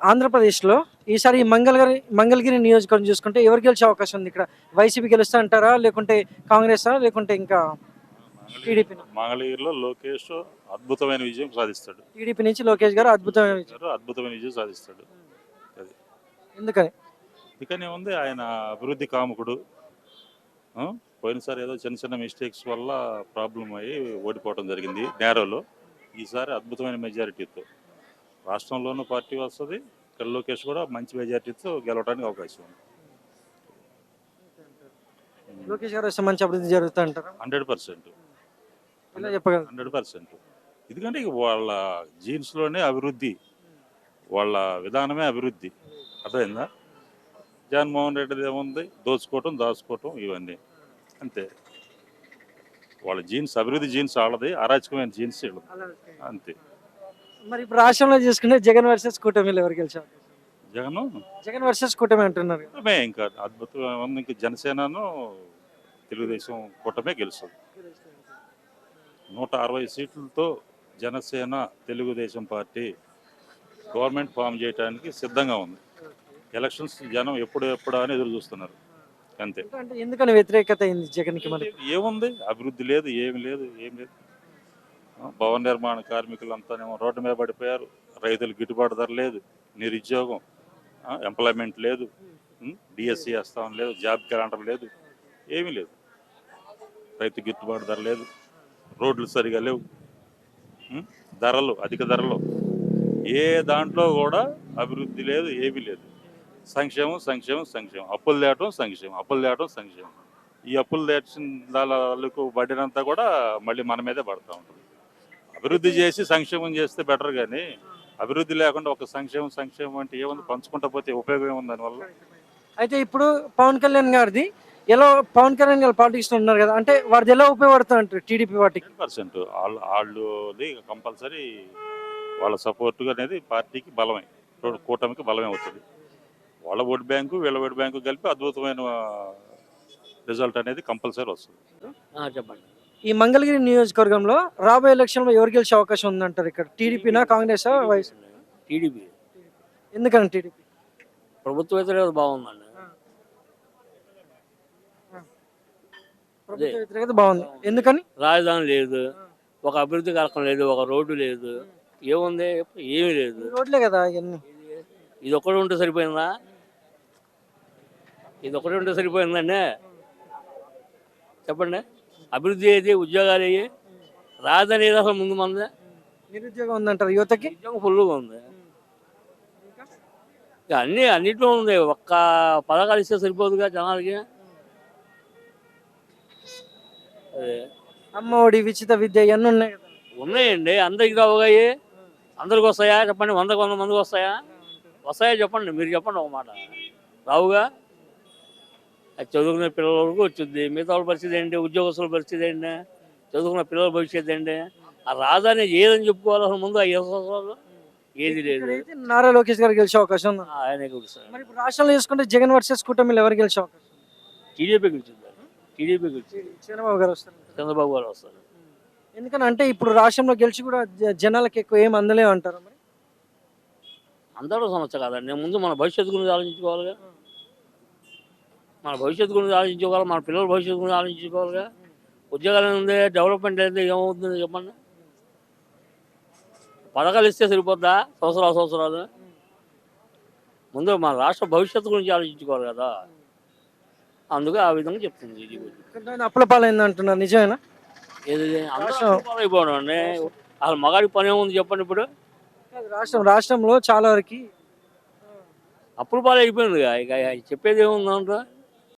ఆంధ్రప్రదేశ్లో ఈసారి మంగళగిరి మంగళగిరి నియోజకవర్గం చూసుకుంటే ఎవరు గెలిచే అవకాశం ఉంది? ఇక్కడ వైసీపీ గెలుస్తా అంటారా లేకుంటే కాంగ్రెస్ లేకుంటే ఇంకా టీడీపీ మంగళగిరిలో లోకేష్ అద్భుతమైన విజయం సాధిస్తాడు. టీడీపీ నుంచి లోకేష్ గారు అద్భుతమైన విజయం. అద్భుతమైన విజయం సాధిస్తాడు. అది. ఎందుకని? ఇకనే ఉంది ఆయన అభివృద్ధి కాముకుడు? పోయినసారి ఏదో చిన్న చిన్న మిస్టేక్స్ వల్ల ప్రాబ్లం అయ్యి ఓడిపోవడం జరిగింది. నేరోలో ఈసారి అద్భుతమైన మెజారిటీతో రాష్ట్రంలోనూ పార్టీ వస్తుంది. ఇక్కడ లోకేష్ కూడా మంచి మెజారిటీతో గెలవడానికి అవకాశం ఉంది. లోకేష్ గారు వస్తే మంచి అభివృద్ధి జరుగుతా అంటారా హండ్రెడ్ పర్సెంట్. ఇలా చెప్పగలరు? Hundred percent. ఎందుకంటే ఇక వాళ్ళ జీన్స్లోనే అభివృద్ధి వాళ్ళ విధానమే అభివృద్ధి. అర్థమైందా? జగన్మోహన్ రెడ్డిది ఏముంది? దోచుకోవటం దాచుకోవటం ఇవన్నీ. అంతే. వాళ్ళ జీన్స్ అభివృద్ధి జీన్స్ వాళ్ళది అరాచకమైన జీన్స్ వీళ్ళది. అంతే. మరి ఇప్పుడు రాష్ట్రంలో చూసుకుంటే జగన్ వర్సెస్ కూటమిలో ఎవరు గెలిచారు? జగన్? జగన్ వర్సెస్ కూటమి అంటున్నారు కదా. కూటమే ఇంకా అద్భుతమైన ఉంది. ఇంకా జనసేనను తెలుగుదేశం కూటమే గెలుస్తుంది. నూట అరవై సీట్లతో Janasena Telugu Desam party government form చేయడానికి సిద్ధంగా ఉంది. ఎలక్షన్స్ జనం ఎప్పుడు ఎప్పుడు అని ఎదురు చూస్తున్నారు. అంతే. అంటే ఎందుకని వ్యతిరేకత అయింది జగన్కి మరి? ఏముంది? అభివృద్ధి లేదు ఏమి లేదు ఏం లేదు. భవన నిర్మాణ కార్మికులంతానేమో రోడ్డు మీద పడిపోయారు. రైతులు గిట్టుబాటు ధర లేదు నిరుద్యోగం ఎంప్లాయ్మెంట్ లేదు డిఎస్సి వేస్తాం లేదు జాబ్ క్యాలెండర్ లేదు ఏమీ లేదు. రైతు గిట్టుబాటు ధర లేదు రోడ్లు సరిగా లేవు ధరలు అధిక ధరలు. ఏ దాంట్లో కూడా అభివృద్ధి లేదు ఏమీ లేదు. సంక్షేమం సంక్షేమం సంక్షేమం. అప్పులు తేటం సంక్షేమం అప్పులు తేటం సంక్షేమం. ఈ అప్పులు తెచ్చిన వాళ్ళకు పడినంత కూడా మళ్ళీ మన మీదే పడుతూ ఉంటుంది. అభివృద్ధి చేసి సంక్షేమం చేస్తే బెటర్ కానీ అభివృద్ధి లేకుండా ఒక సంక్షేమం సంక్షేమం అంటే ఏముంది? పంచుకుంటా పోతే ఉపయోగం ఏముంది దానివల్ల అయితే ఇప్పుడు పవన్ కళ్యాణ్ గారిది ఎలా పవన్ కళ్యాణ్ గారు పాలిటిక్స్ ఉన్నారు కదా అంటే వారిది ఎలా ఉపయోగపడుతుంది అంటారు టీడీపీ పార్టీకి? పర్సెంట్. వాళ్ళు వాళ్ళది కంపల్సరీ వాళ్ళ సపోర్ట్ అనేది పార్టీకి బలమే. కూటమికి బలమే అవుతుంది. వాళ్ళ ఓట్ బ్యాంకు వీళ్ళ ఓట్ బ్యాంకు కలిపి అద్భుతమైన రిజల్ట్ అనేది కంపల్సరీ వస్తుంది. చెప్పండి. ఈ మంగళగిరి నియోజకవర్గంలో రాబోయే ఎలక్షన్లో ఎవరు గెలిచే అవకాశం ఉందంటారు ఇక్కడ? టీడీపీనా కాంగ్రెస్ టీడీపీ ఎందుకని టీడీపీ? ప్రభుత్వ వ్యతిరేకత బాగుందండి. ప్రభుత్వ వ్యతిరేకత బాగుంది. ఎందుకని? రాజధాని లేదు. ఒక అభివృద్ధి కార్యక్రమం లేదు ఒక రోడ్డు లేదు. ఏముంది? ఏమీ లేదు. రోడ్లే కదా ఇవన్నీ. ఇది ఒక్కటి ఉంటే సరిపోయిందా? ఇది ఒకటి ఉంటే సరిపోయిందండి. చెప్పండి. అభివృద్ధి ఏది ఉద్యోగాలు ఏవి రాజధాని ఏది అసలు ముందు మంది. నిరుద్యోగం ఉందంటారు యువతకి? ఉద్యోగం ఫుల్గా ఉంది. ఇక? అన్ని అన్నిట్లో ఉంది. ఒక్క పథకాలు ఇస్తే సరిపోదుగా జనాలకి. అదే. అమ్మ ఒడి విచిత విద్య ఇవన్నీ ఉన్నాయి కదా? ఉన్నాయండి. అందరికి రావుగాయి అందరికి వస్తాయా? చెప్పండి. వందకు వంద మందికి వస్తాయా? వస్తాయా? చెప్పండి. మీరు చెప్పండి ఒక మాట. రావుగా? చదువుకునే పిల్లల వరకు వచ్చింది. మిగతా వాళ్ళ పరిస్థితి ఏంటి? ఉద్యోగస్తుల పరిస్థితి ఏంటి? చదువుకున్న పిల్లల భవిష్యత్తు ఏంటి? ఆ రాజధాని ఏదని చెప్పుకోవాలి ముందు ఆ సంవత్సరాలు ఏది లేదు. నారా లోకేష్ గారు గెలిచే అవకాశం ఉంది. ఆయనే మరి ఇప్పుడు రాష్ట్రంలో చూసుకుంటే జగన్ వర్సెస్ కూటమిలో ఎవరు గెలిచే అవకాశం టీడీపీ గెలిచింది. టీడీపీ గెలిచింది. చంద్రబాబు గారు వస్తారు. చంద్రబాబు గారు వస్తారు. ఎందుకని అంటే ఇప్పుడు రాష్ట్రంలో గెలిచి కూడా జనాలకి ఎక్కువ ఏం మరి? అందరూ సమస్య కాదండి. ముందు మన భవిష్యత్తు గురించి ఆలోచించుకోవాలిగా. మన భవిష్యత్తు గురించి ఆలోచించుకోవాలి మన పిల్లల భవిష్యత్తు గురించి ఆలోచించుకోవాలిగా. ఉద్యోగాలు ఉంది డెవలప్మెంట్ అయితే ఏమవుతుంది చెప్పండి. పథకాలు ఇస్తే సరిపోద్దా? సంవత్సరాలు సంవత్సరాలు. ముందు మన రాష్ట్ర భవిష్యత్తు గురించి ఆలోచించుకోవాలి కదా. అందుకే ఆ విధంగా చెప్తుంది ఇది అప్పుల పాలైంది అంటున్నారు నిజమేనా? ఏది అయిపోవడం అండి అసలు మగాడికి పని ఏముంది చెప్పండి ఇప్పుడు. రాష్ట్రం రాష్ట్రంలో చాలా వరకు అప్పుల పాలు అయిపోయిందిగా ఇక చెప్పేది ఏముంది దాంట్లో